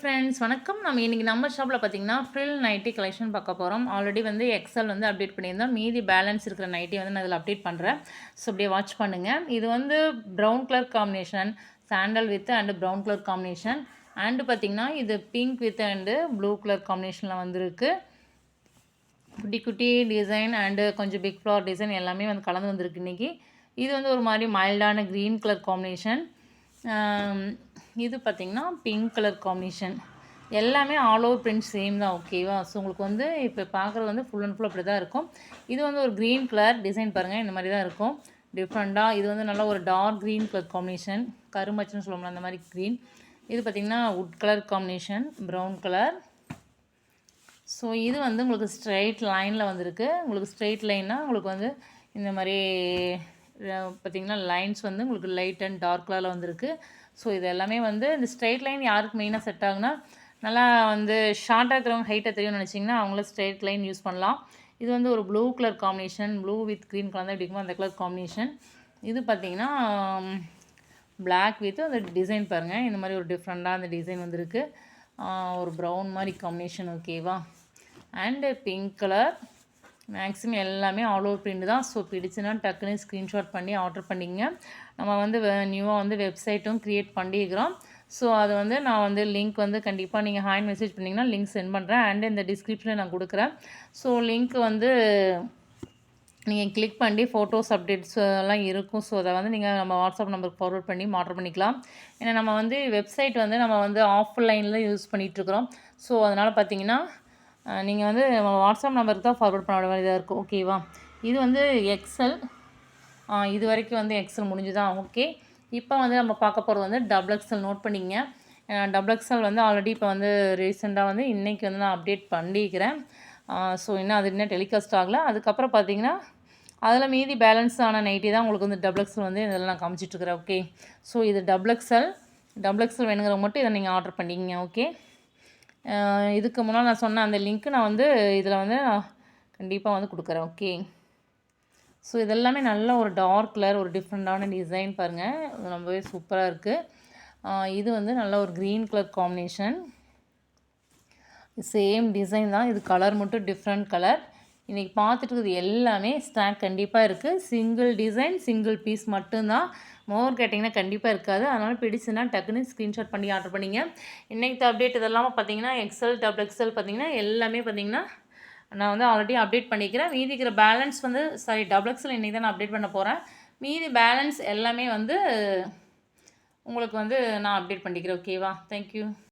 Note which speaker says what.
Speaker 1: Friends வணக்கம். நம்ம இன்றைக்கி நம்ம ஷாப்பில் பார்த்தீங்கன்னா ஃப்ரில் நைட்டி கலெக்ஷன் பார்க்க போகிறோம் ஆல்ரெடி வந்து எக்ஸல் வந்து அப்டேட் பண்ணியிருந்தோம். மீதி பேலன்ஸ் இருக்கிற நைட்டி வந்து நான் அதில் அப்டேட் பண்ணுறேன் ஸோ அப்படியே வாட்ச் பண்ணுங்கள் இது வந்து brown colour combination sandal with and brown colour combination and பார்த்திங்கன்னா இது pink with and blue colour காம்பினேஷனில் வந்திருக்கு. குட்டி குட்டி டிசைன் அண்டு கொஞ்சம் பிக் ஃப்ளவர் டிசைன் எல்லாமே வந்து கலந்து வந்திருக்கு இன்றைக்கி இது வந்து ஒரு மாதிரி மைல்டான க்ரீன் கலர் காம்பினேஷன் இது பார்த்திங்கன்னா பிங்க் கலர் காம்பினேஷன் எல்லாமே ஆல் ஓவர் பிரிண்ட் சேம் தான் ஓகேவா ஸோ உங்களுக்கு வந்து இப்போ பார்க்குறது வந்து ஃபுல் அண்ட் ஃபுல் அப்படி தான் இருக்கும். இது வந்து ஒரு க்ரீன் கலர் டிசைன் பாருங்கள் இந்த மாதிரி தான் இருக்கும். டிஃப்ரெண்ட்டாக இது வந்து நல்லா ஒரு டார்க் க்ரீன் கலர் காம்பினேஷன் கருமச்சுன்னு சொல்லுவோம்ல அந்த மாதிரி க்ரீன் இது பார்த்திங்கன்னா wood colour combination brown colour so இது வந்து உங்களுக்கு ஸ்ட்ரைட் லைனில் வந்திருக்கு. உங்களுக்கு ஸ்ட்ரைட் லைன்னா உங்களுக்கு வந்து இந்த மாதிரி பார்த்திங்கன்னா லைன்ஸ் வந்து உங்களுக்கு லைட் அண்ட் டார்க் கலரில் வந்திருக்கு. ஸோ இது எல்லாமே வந்து இந்த ஸ்ட்ரெயிட் லைன் யாருக்கு மெயினாக செட் ஆகுனா நல்லா வந்து ஷார்ட்டாக இருக்கிறவங்க ஹைட்டாக தெரியும்னு நினச்சிங்கன்னா அவங்கள ஸ்ட்ரெயிட் லைன் யூஸ் பண்ணலாம். இது வந்து ஒரு blue colour combination blue with green colour தான் எப்படி அந்த கலர் காம்பினேஷன் இது பார்த்திங்கன்னா பிளாக் வித் அந்த டிசைன் பாருங்கள் இந்த மாதிரி ஒரு டிஃப்ரெண்ட்டாக அந்த டிசைன் வந்திருக்கு. ஒரு ப்ரௌன் மாதிரி காம்பினேஷன் ஓகேவா அண்டு பிங்க் கலர் மேக்ஸிமம் எல்லாமே ஆல் ஓவர் பிரிண்ட் தான். ஸோ பிடிச்சுன்னா டக்குன்னு ஸ்க்ரீன்ஷாட் பண்ணி ஆர்டர் பண்ணிங்க நம்ம வந்து நியூவாக வந்து வெப்சைட்டும் க்ரியேட் பண்ணியிருக்கிறோம் ஸோ அது வந்து நான் வந்து லிங்க் வந்து கண்டிப்பாக நீங்கள் ஹேண்ட் மெசேஜ் பண்ணிங்கன்னா லிங்க் சென்ட் பண்ணுறேன் அண்ட் இந்த டிஸ்கிரிப்ஷனில் நான் கொடுக்குறேன். ஸோ லிங்க் வந்து நீங்கள் கிளிக் பண்ணி ஃபோட்டோஸ் அப்டேட்ஸ் எல்லாம் இருக்கும். ஸோ அதை வந்து நீங்கள் நம்ம வாட்ஸ்அப் நம்பருக்கு ஃபார்வர்ட் பண்ணி ஆர்டர் பண்ணிக்கலாம். ஏன்னா நம்ம வந்து வெப்சைட் வந்து நம்ம வந்து ஆஃப்லைனில் யூஸ் பண்ணிகிட்ருக்குறோம் ஸோ அதனால் பார்த்தீங்கன்னா நீங்கள் வந்து வாட்ஸ்அப் நம்பருக்கு தான் ஃபார்வர்ட் பண்ண வேண்டியதாக இருக்கும். ஓகேவா இது வந்து எக்ஸல் இது வரைக்கும் வந்து எக்ஸல் முடிஞ்சு தான் ஓகே இப்போ வந்து நம்ம பார்க்க போகிறது வந்து டபுள் எக்ஸல் நோட் பண்ணிங்க டபுள் எக்ஸல் வந்து ஆல்ரெடி இப்போ வந்து ரீசெண்டாக வந்து இன்றைக்கி வந்து நான் அப்டேட் பண்ணிக்கிறேன். ஸோ இன்னும் அது இன்னும் டெலிகாஸ்ட் ஆகலை. அதுக்கப்புறம் பார்த்தீங்கன்னா அதில் மீதி பேலன்ஸ் ஆன நைட்டி தான் உங்களுக்கு வந்து டபுள் எக்ஸல் வந்து இதெல்லாம் நான் காமிச்சிட்ருக்கிறேன் ஓகே ஸோ இது டபுள் எக்ஸல் டபுள் எக்ஸல் வேணுங்கிறவங்க மட்டும் இதை நீங்கள் ஆர்டர் பண்ணிக்கிங்க. ஓகே இதுக்கு முன்னால் நான் சொன்ன அந்த லிங்க்கு நான் வந்து இதில் வந்து கண்டிப்பாக வந்து கொடுக்குறேன் ஓகே ஸோ இதெல்லாமே நல்ல ஒரு டார்க் கலர் ஒரு டிஃப்ரெண்ட்டான டிசைன் பாருங்கள் ரொம்பவே சூப்பராக இருக்குது இது வந்து நல்ல ஒரு green colour combination same design தான். இது கலர் மட்டும் டிஃப்ரெண்ட் கலர் இன்றைக்கி பார்த்துட்டு எல்லாமே ஸ்டாக் கண்டிப்பாக இருக்குது சிங்கிள் டிசைன் சிங்கிள் பீஸ் மட்டும்தான். மோர் கேட்டிங்கன்னா கண்டிப்பாக இருக்காது. அதனால் பிடிச்சுன்னா டக்குன்னு ஸ்க்ரீன்ஷாட் பண்ணி ஆர்டர் பண்ணிங்க. இன்றைக்கி அப்டேட் இதெல்லாம் பார்த்தீங்கன்னா எக்ஸல் டபுள் எக்ஸல் பார்த்தீங்கன்னா எல்லாமே பார்த்தீங்கன்னா நான் வந்து ஆல்ரெடி அப்டேட் பண்ணிக்கிறேன். மீதி இருக்கிற பேலன்ஸ் வந்து சாரி டபுள் எக்ஸல் இன்றைக்கி தான் நான் அப்டேட் பண்ண போகிறேன் மீதி பேலன்ஸ் எல்லாமே வந்து உங்களுக்கு வந்து நான் அப்டேட் பண்ணிக்கிறேன். ஓகேவா தேங்க்யூ